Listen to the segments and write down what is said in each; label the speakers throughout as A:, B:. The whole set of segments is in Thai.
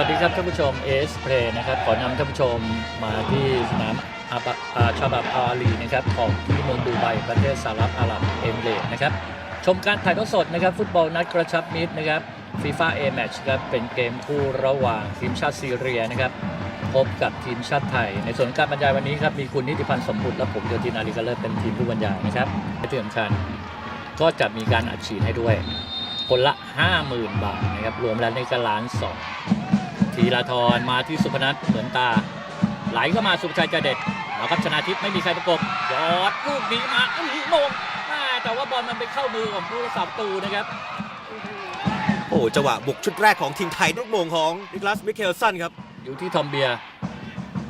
A: วัสดีครับท่านผู้ชมเอสเพลนะครับ ขอนำท่านผู้ชมมาที่สนามอาบะอาชาบับอาลีนะครับของที่เมืองดูไบประเทศสหรัฐอาหรับเอมิเรตส์นะครับ ชมการถ่ายทอดสดนะครับ ฟุตบอลนัดกระชับมิตรนะครับฟีฟ่าเอแมชครับเป็นเกมคู่ระหว่างทีมชาติซีเรียนะครับ พบกับทีมชาติไทย ในส่วนการบรรยายวันนี้ครับ มีคุณนิติพันธ์สมบุตรและผมโยธินาลีกาเลิศเป็นทีมผู้บรรยายนะครับและที่สำคัญก็จะมีการอัดฉีดให้ด้วย คนละ 50,000 บาทนะครับรวมแล้วในกล้านสอง ธีราธรมาที่สุพนัทเหมือนตา ไหลเข้ามาสุภชัยจะเด็ดเอาครับชนะทิพย์ไม่มีใครประกบยอดลูกนี้มาอื้อหือมงแม่แต่ว่าบอลมันไปเข้ามือของผู้รักษาประตูนะครับ
B: โอ้จังหวะบุกชุดแรกของทีมไทยลูกโมงของนิคลัสมิเคลสันครับ
A: อยู่ที่ทอมเบียร์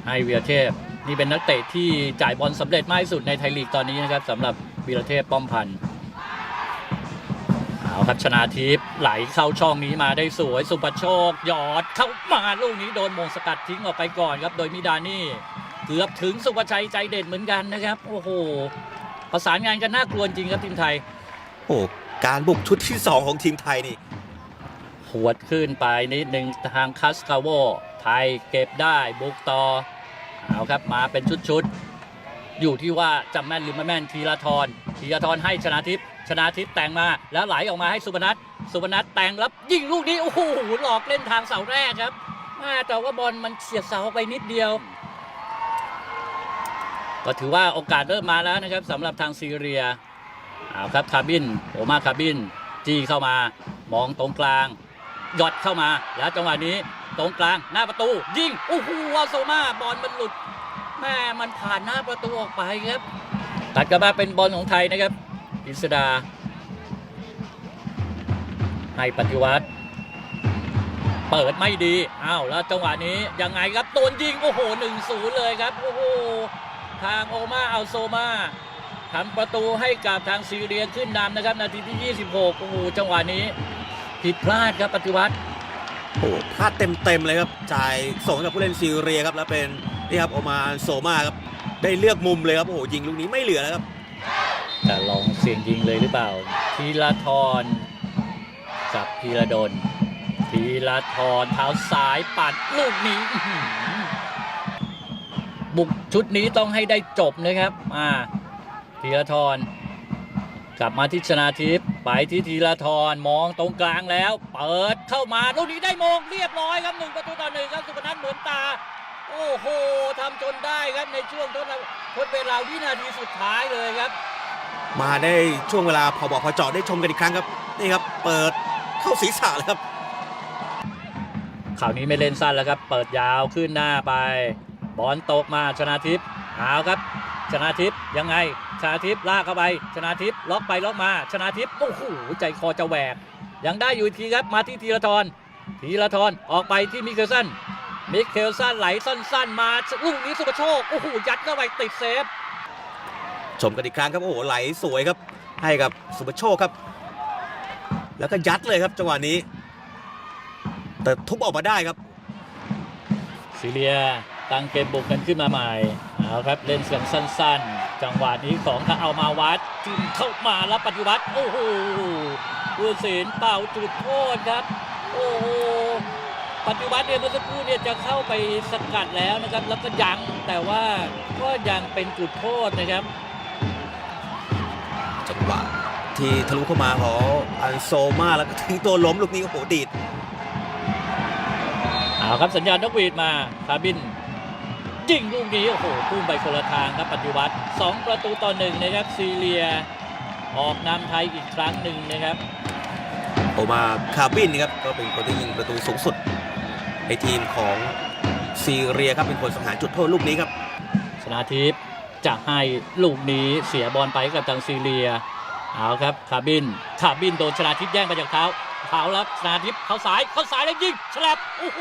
A: ไฮเวียเทพ นี่เป็นนักเตะที่จ่ายบอลสำเร็จมากที่สุดในไทยลีกตอนนี้นะครับสำหรับวีรเทพป้อมพันธ์ เอาครับชนาทิพย์ไหลเข้าช่องนี้มาได้สวยสุปโชคหยอดเข้ามาลูกนี้โดนมงสกัดทิ้งออกไปก่อนครับ โดยมิดานี่ เกือบถึงสุภชัยใจเด็ดเหมือนกันนะครับ โอ้โหประสานงานกันน่ากลัวจริงครับทีมไทย
B: โอ้การบุกชุดที่ 2 ของทีมไทยนี่
A: หวดขึ้นไปนิดหนึ่งทางคัสคาโวไทยเก็บได้บุกต่อเอาครับมาเป็นชุดๆ อยู่ที่ว่าจำแม่นหรือไม่แม่นธีรทรธีรทรให้ชนะทิพย์ชนะทิพย์แต่งมา แล้วไหลออกมาให้สุพนัทสุพนัทแต่งแล้วยิงลูกนี้โอ้โหหลอกเล่นทางเสาแรกครับแม่แต่ว่าบอลมันเฉียดเสาไปนิดเดียว ก็ถือว่าโอกาสเริ่มมาแล้วนะครับสำหรับทางซีเรียเอาครับคาบินโอมาคาบินจี้เข้ามามองตรงกลางหยอดเข้ามาแล้วจังหวะนี้ตรงกลางหน้าประตู ยิงโอ้โหวาโซมาบอลมันหลุด แม่มันผ่านหน้าประตูออกไปครับ ตัดกลับมาเป็นบอลของไทยนะครับอิสดา ให้ปฏิวัติ เปิดไม่ดี อ้าว แล้วจังหวะนี้ยังไงครับโดนยิง โอ้โหหนึ่งศูนย์เลยครับ โอ้โห ทางโอมาอัลโซมาทำประตูให้กับทางซีเรียขึ้นนำนะครับ นาทีที่ 26 โอ้โห จังหวะนี้ ผิดพลาดครับปฏิวัติ
B: โอ้พลาดเต็มๆเลยครับ จ่ายส่งให้กับผู้เล่นซีเรียครับ แล้วเป็น นี่ครับโอกมาโซมาครับได้เลือกมุมเลยครับโอ้โหยิงลูกนี้ไม่เหลือแล้วครับ
A: จะลองเสี่ยงยิงเลยหรือเปล่าทีละทรกับพีระดลทีละทรเท้าซ้ายปัดลูกนี้บุกชุดนี้ต้องให้ได้จบนะครับอ่าทีละทรกลับมาที่ชนาทิพย์ไปที่ทีละทรมองตรงกลางแล้ว เปิดเข้ามาลูกนี้ได้มงเรียบร้อยครับหนึ่งประตูต่อหนึ่งครับสุพนัทเหมือนตา โอ้โหทำจนได้ครับในช่วงทดทดเวลาวินาทีสุดท้ายเลยครับ
B: มาได้ช่วงเวลาพอบอกพอเจาะได้ชมกันอีกครั้งครับนี่ครับ เปิดเข้าศีรษะเลยครับ
A: ข่าวนี้ไม่เล่นสั้นแล้วครับ เปิดยาวขึ้นหน้าไป บอลตกมาชนาทิพย์เอาครับ ชนาทิพย์ยังไง ชนาทิพย์ลากเข้าไป ชนาทิพย์ล็อกไปล็อกมา ชนาทิพย์โอ้โหใจคอจะแหวก ยังได้อยู่อีกทีครับมาที่ธีรทรธีรทรออกไปที่มิเคลสัน มิเคลสันไหลสั้นๆ มาลูกนี้สุภโชค โอ้โห ยัดเข้าไปติดเซฟ
B: ชมกันอีกครั้งครับ โอ้โห ไหลสวยครับ ให้กับสุภโชคครับ แล้วก็ยัดเลยครับจังหวะนี้ แต่ทุบออกมาได้ครับ
A: ซีเรียตั้งเกมบุกกันขึ้นมาใหม่เอาครับเล่นเสียงสั้นๆ จังหวะนี้ของถ้าเอามาวัดจิ้มเข้ามาแล้วปฏิวัติ โอ้โหผู้สินเป่าจุดโทษครับ โอ้โห ปฏิวัติเนี่ยเมื่อสักครู่เนี่ยจะเข้าไปสกัดแล้วนะครับ แล้วก็ยังแต่ว่าก็ยังเป็นจุดโทษนะครับ
B: จังหวะที่ทะลุเข้ามาของอันโซมาแล้วก็ทิ้งตัวล้มลูกนี้โอ้โหดีด
A: เอาครับสัญญาณนกหวีดมาคาบินยิงลูกนี้โอ้โหพุ่งไปคนละทางครับปฏิวัติ 2 ประตูต่อหนึ่งนะครับซีเรีย ออกนำไทยอีกครั้งหนึ่งนะครับ
B: โอมาคาบินนะครับก็เป็นคนที่ยิงประตูสูงสุด ในทีมของซีเรียครับเป็นคนสังหารจุดโทษลูกนี้ครับ
A: ชนาทิพย์จะให้ลูกนี้เสียบอลไปกับทางซีเรียเอาครับคาบินคาบินโดนชนาทิพย์แย่งไปจากเท้าเท้าแล้วชนาทิพย์เข้าสายเข้าสายแล้วยิงฉลับโอ้โห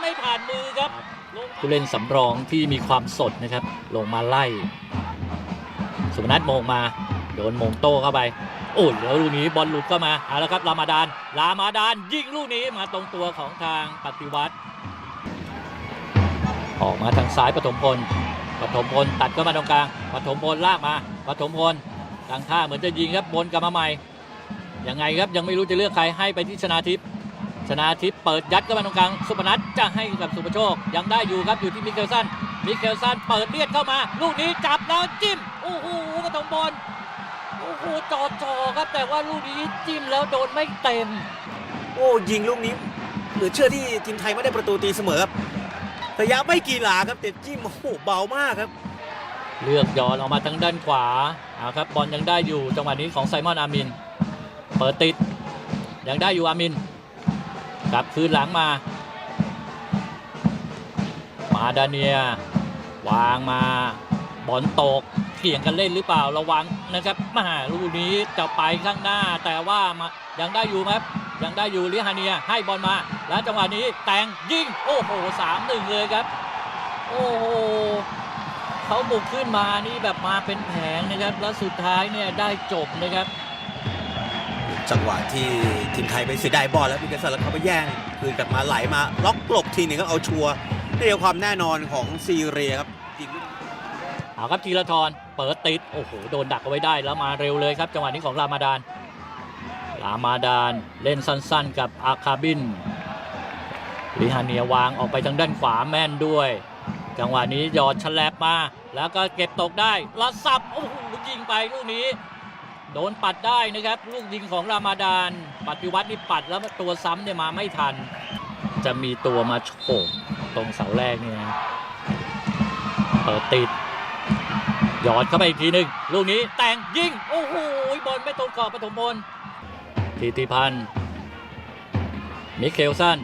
A: ไม่ผ่านมือครับผู้เล่นสำรองที่มีความสดนะครับ ลงมาไล่ สุพนัทโมงมาโดนโมงโต้เข้าไป โอ้ยแล้วลูกนี้บอลหลุดเข้ามาเอาละครับรามาดานรามาดานยิงลูกนี้มาตรงตัวของทางปฏิวัติ ออกมาทางซ้ายปฐมพลปฐมพลตัดเข้ามาตรงกลางปฐมพลลากมาปฐมพลทางท่าเหมือนจะยิงครับบนกลับมาใหม่ยังไงครับยังไม่รู้จะเลือกใครให้ไปที่ชนาทิพย์ชนะทิพย์เปิดยัดเข้ามาตรงกลางสุพนัทจะให้กับสุภโชค ยังได้อยู่ครับอยู่ที่มิเคลสันมิเคลสันเปิดเลียดเข้ามา ลูกนี้จับแล้วจิ้มโอ้โหกระถมบอล อ้โหจอจอครับแต่ว่าลูกนี้จิ้มแล้วโดนไม่เต็ม
B: โอ้ยิงลูกนี้เหลือเชื่อที่ทีมไทยไม่ได้ประตูตีเสมอครับระยะไม่กี่หลาครับแต่จิ้มโอ้โหเบามากครับ
A: เลือกย้อนออกมาทางด้านขวาเอาครับบอลยังได้อยู่จังหวะนี้ของไซมอนอามิน เปิดติดยังได้อยู่อามินกลับคืนหลังมา มาดาเนียวางมาบอลตก เกี่ยงกันเล่นหรือเปล่าระวังนะครับมาลูกนี้จะไปข้างหน้า แต่ว่ามายังได้อยู่ไหมครับยังได้อยู่ลิฮาเนียให้บอลมา แล้วจังหวะนี้แตงยิงโอ้โหสามหนึ่งเลยครับ โอ้โหเขาบุกขึ้นมานี่แบบมาเป็นแผงนะครับ แล้วสุดท้ายเนี่ยได้จบนะครับ
B: จังหวะที่ทีมไทยไปเสียดายบอลแล้วพิกเกสันแล้วเขาไปแย่งคืนกลับมาไหลมา ล็อกกลบทีนึงก็เอาชัวร์นี่คือความแน่นอนของซีเรียครับ
A: เอาครับทีละทรเปิดติด โอ้โห โดนดักเอาไว้ได้แล้วมาเร็วเลยครับจังหวะนี้ของรามาดาน รามาดานเล่นสั้นๆ กับอาคาบินลิฮาเนียวางออกไปทางด้านขวาแม่นด้วย จังหวะนี้ยอดฉลับมา แล้วก็เก็บตกได้ล้วสับ โอ้โหยิงไปลูกนี้ โดนปัดได้นะครับ ลูกยิงของรามาดาน ปฏิวัตินี่ปัดแล้วตัวซ้ำเนี่ยมาไม่ทัน จะมีตัวมาโฉบตรงเสาแรกเนี่ยนะเปิดติด หยอดเข้าไปอีกทีหนึ่งลูกนี้แต่งยิง โอ้โหบอลไม่ตรงกรอบปฐมพลทิติพันธ์มิเคลสัน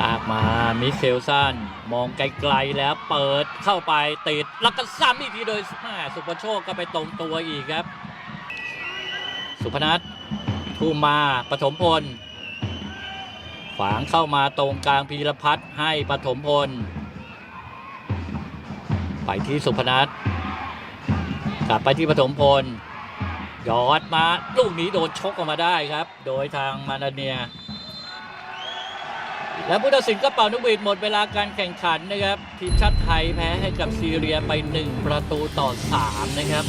A: ลากมามิเคลสันมองไกลๆแล้วเปิดเข้าไปติด แล้วก็ซ้ำอีกทีโดยสุภโชคก็ไปตรงตัวอีกครับ สุพนัททุ่มมาปฐมพล ขวางเข้ามาตรงกลางพีรพัฒน์ให้ปฐมพล ไปที่สุพนัทกลับไปที่ปฐมพลยอดมาลูกนี้โดนชกออกมาได้ครับ โดยทางมานาเนีย และผู้ตัดสินก็เป่านกหวีดหมดเวลาการแข่งขันนะครับ ทีมชาติไทยแพ้ให้กับซีเรียไป 1 ประตูต่อ 3 นะครับ